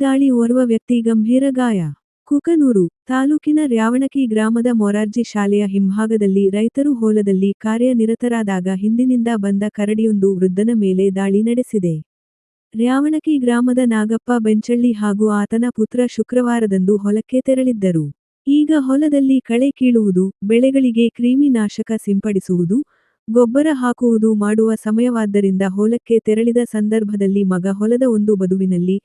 ದಾಳಿ ಓರ್ವ ವ್ಯಕ್ತಿ ಗಂಭೀರ ಗಾಯ. ಕುಕನೂರು ತಾಲೂಕಿನ ರ್ಯಾವಣಕಿ ಗ್ರಾಮದ ಮೊರಾರ್ಜಿ ಶಾಲೆಯ ಹಿಂಭಾಗದಲ್ಲಿ ರೈತರು ಹೊಲದಲ್ಲಿ ಕಾರ್ಯನಿರತರಾದಾಗ ಹಿಂದಿನಿಂದ ಬಂದ ಕರಡಿಯೊಂದು ವೃದ್ಧನ ಮೇಲೆ ದಾಳಿ ನಡೆಸಿದೆ. ರ್ಯಾವಣಕಿ ಗ್ರಾಮದ ನಾಗಪ್ಪ ಬೆಂಚಳ್ಳಿ ಹಾಗೂ ಆತನ ಪುತ್ರ ಶುಕ್ರವಾರದಂದು ಹೊಲಕ್ಕೆ ತೆರಳಿದ್ದರು. ಈಗ ಹೊಲದಲ್ಲಿ ಕಳೆ ಕೀಳುವುದು, ಬೆಳೆಗಳಿಗೆ ಕ್ರಿಮಿನಾಶಕ ಸಿಂಪಡಿಸುವುದು, ಗೊಬ್ಬರ ಹಾಕುವುದು ಮಾಡುವ ಸಮಯವಾದ್ದರಿಂದ ಹೊಲಕ್ಕೆ ತೆರಳಿದ ಸಂದರ್ಭದಲ್ಲಿ ಮಗ ಹೊಲದ ಒಂದು ಬದುವಿನಲ್ಲಿ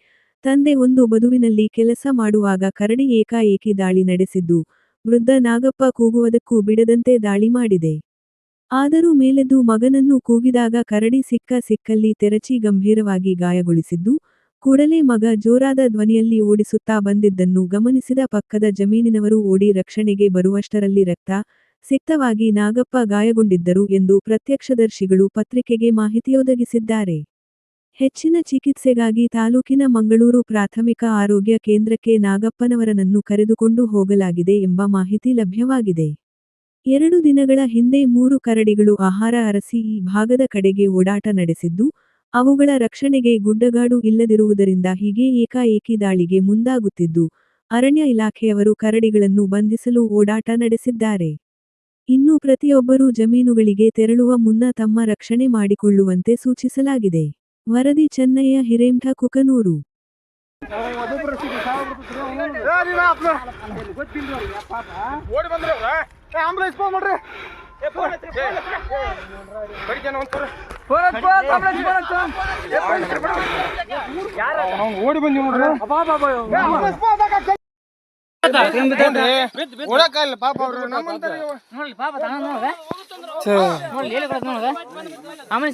ತಂದೆ ಒಂದು ಬದುವಿನಲ್ಲಿ ಕೆಲಸ ಮಾಡುವಾಗ ಕರಡಿ ಏಕಾಏಕಿ ದಾಳಿ ನಡೆಸಿದ್ದು, ವೃದ್ಧ ನಾಗಪ್ಪ ಕೂಗುವುದಕ್ಕೂ ಬಿಡದಂತೆ ದಾಳಿ ಮಾಡಿದೆ. ಆದರೂ ಮೇಲೆದ್ದು ಮಗನನ್ನು ಕೂಗಿದಾಗ ಕರಡಿ ಸಿಕ್ಕ ಸಿಕ್ಕಲ್ಲಿ ತೆರಚಿ ಗಂಭೀರವಾಗಿ ಗಾಯಗೊಳಿಸಿದ್ದು, ಕೂಡಲೇ ಮಗ ಜೋರಾದ ಧ್ವನಿಯಲ್ಲಿ ಓಡಿಸುತ್ತಾ ಬಂದಿದ್ದನ್ನು ಗಮನಿಸಿದ ಪಕ್ಕದ ಜಮೀನಿನವರು ಓಡಿ ರಕ್ಷಣೆಗೆ ಬರುವಷ್ಟರಲ್ಲಿ ರಕ್ತ ಸಿಕ್ತವಾಗಿ ನಾಗಪ್ಪ ಗಾಯಗೊಂಡಿದ್ದರು ಎಂದು ಪ್ರತ್ಯಕ್ಷದರ್ಶಿಗಳು ಪತ್ರಿಕೆಗೆ ಮಾಹಿತಿಯೊದಗಿಸಿದ್ದಾರೆ. ಹೆಚ್ಚಿನ ಚಿಕಿತ್ಸೆಗಾಗಿ ತಾಲೂಕಿನ ಮಂಗಳೂರು ಪ್ರಾಥಮಿಕ ಆರೋಗ್ಯ ಕೇಂದ್ರಕ್ಕೆ ನಾಗಪ್ಪನವರನನ್ನು ಕರೆದುಕೊಂಡು ಹೋಗಲಾಗಿದೆ ಎಂಬ ಮಾಹಿತಿ ಲಭ್ಯವಾಗಿದೆ. ಎರಡು ದಿನಗಳ ಹಿಂದೆ ಮೂರು ಕರಡಿಗಳು ಆಹಾರ ಅರಸಿ ಈ ಭಾಗದ ಕಡೆಗೆ ಓಡಾಟ ನಡೆಸಿದ್ದು, ಅವುಗಳ ರಕ್ಷಣೆಗೆ ಗುಡ್ಡಗಾಡು ಇಲ್ಲದಿರುವುದರಿಂದ ಹೀಗೆ ಏಕಾಏಕಿ ದಾಳಿಗೆ ಮುಂದಾಗುತ್ತಿದ್ದು, ಅರಣ್ಯ ಇಲಾಖೆಯವರು ಕರಡಿಗಳನ್ನು ಬಂಧಿಸಲು ಓಡಾಟ ನಡೆಸಿದ್ದಾರೆ. ಇನ್ನು ಪ್ರತಿಯೊಬ್ಬರೂ ಜಮೀನುಗಳಿಗೆ ತೆರಳುವ ಮುನ್ನ ತಮ್ಮ ರಕ್ಷಣೆ ಮಾಡಿಕೊಳ್ಳುವಂತೆ ಸೂಚಿಸಲಾಗಿದೆ. ವರದಿ ಚೆನ್ನಯ್ಯ ಹಿರೇಮಠ ಕುಕನೂರು. ಓಡಿ ಬಂದ್ರೆ ಆಂಬುಲೆನ್ಸ್ ಫೋನ್ ಮಾಡ್ರಿ ಬಡಿತಾನೆ ಒಂದ್ಸಲ ಅವ್ನು ಓಡಿ ಬಂದಿ ನೋಡ್ರಿ ಓಡಕ್ಕಾಗಲ್ಲ ಪಾಪ ಅವ್ರು ನಮ್ಮಂತಾರೆ ನೋಡ್ಲಿ ಪಾಪ ತಗೊಂಡ್ ನೋಡ್ರಿ ಆಮೇಲೆ